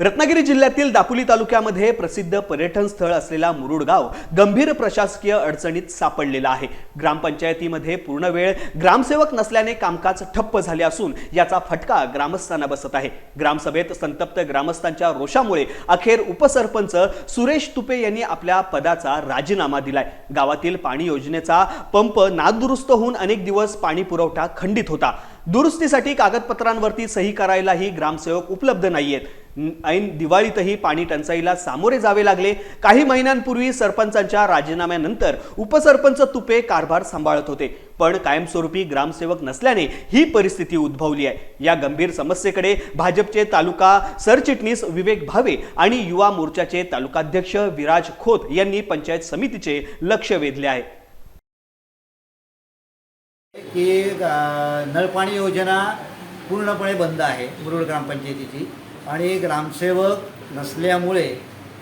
रत्नागिरी जिल्ह्यातील दापोली तालुक्यामध्ये प्रसिद्ध पर्यटन स्थळ असलेला मुरुड गाव गंभीर प्रशासकीय अडचणीत सापडलेला आहे. ग्रामपंचायतीमध्ये पूर्ण वेळ ग्रामसेवक नसल्याने कामकाज ठप्प झाले असून याचा फटका ग्रामस्थांना बसत आहे. ग्रामसभेत संतप्त ग्रामस्थांच्या रोषामुळे अखेर उपसरपंच सुरेश तुपे यांनी आपल्या पदाचा राजीनामा दिलाय. गावातील पाणी योजनेचा पंप नादुरुस्त होऊन अनेक दिवस पाणी पुरवठा खंडित होता. दुरुस्तीसाठी कागदपत्रांवरती सही करायलाही ग्रामसेवक उपलब्ध नाहीयेत. ऐन दिवाळीतही पाणी टंचाईला सामोरे जावे लागले. काही महिन्यांपूर्वी सरपंचांच्या राजीनाम्यानंतर उपसरपंच तुपे कारभार सांभाळत होते. पण कायमस्वरूपी ग्रामसेवक नसल्याने ही परिस्थिती उद्भवली आहे. या गंभीर समस्येकडे भाजपचे तालुका सरचिटणीस विवेक भावे आणि युवा मोर्चाचे तालुकाध्यक्ष विराज खोत यांनी पंचायत समितीचे लक्ष वेधले आहे. की नळपाणी योजना पूर्णपणे बंद आहे मुरुड ग्रामपंचायतीची. आणि ग्रामसेवक नसल्यामुळे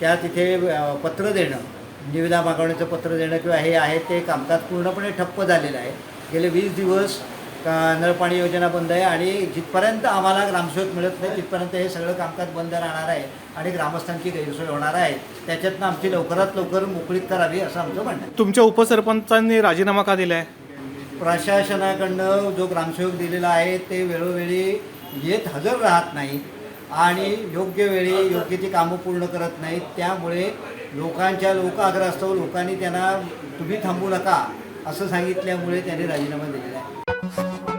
त्या तिथे पत्र देणं निविदा मागवण्याचं पत्र देणं किंवा हे आहे ते कामकाज पूर्णपणे ठप्प झालेलं आहे. गेले वीस दिवस नळपाणी योजना बंद आहे आणि जिथपर्यंत आम्हाला ग्रामसेवक मिळत नाही तिथपर्यंत हे सगळं कामकाज बंद राहणार आहे आणि ग्रामस्थांची गैरसोय होणार आहे. त्याच्यातनं आमची लवकरात लवकर मोकळीक करावी असं आमचं म्हणणं आहे. तुमच्या उपसरपंचांनी राजीनामा का दिलाय? प्रशासनाकडनं जो ग्रामसेवक दिलेला आहे ते वेळोवेळी येत हजर राहत नाही. आणि योग्य वेळी योग्य ती कामं पूर्ण करत नाहीत. त्यामुळे लोकांच्या लोक आग्रह असतो लोकांनी त्यांना तुम्ही थांबू नका असं सांगितल्यामुळे त्यांनी राजीनामा दिलेला आहे.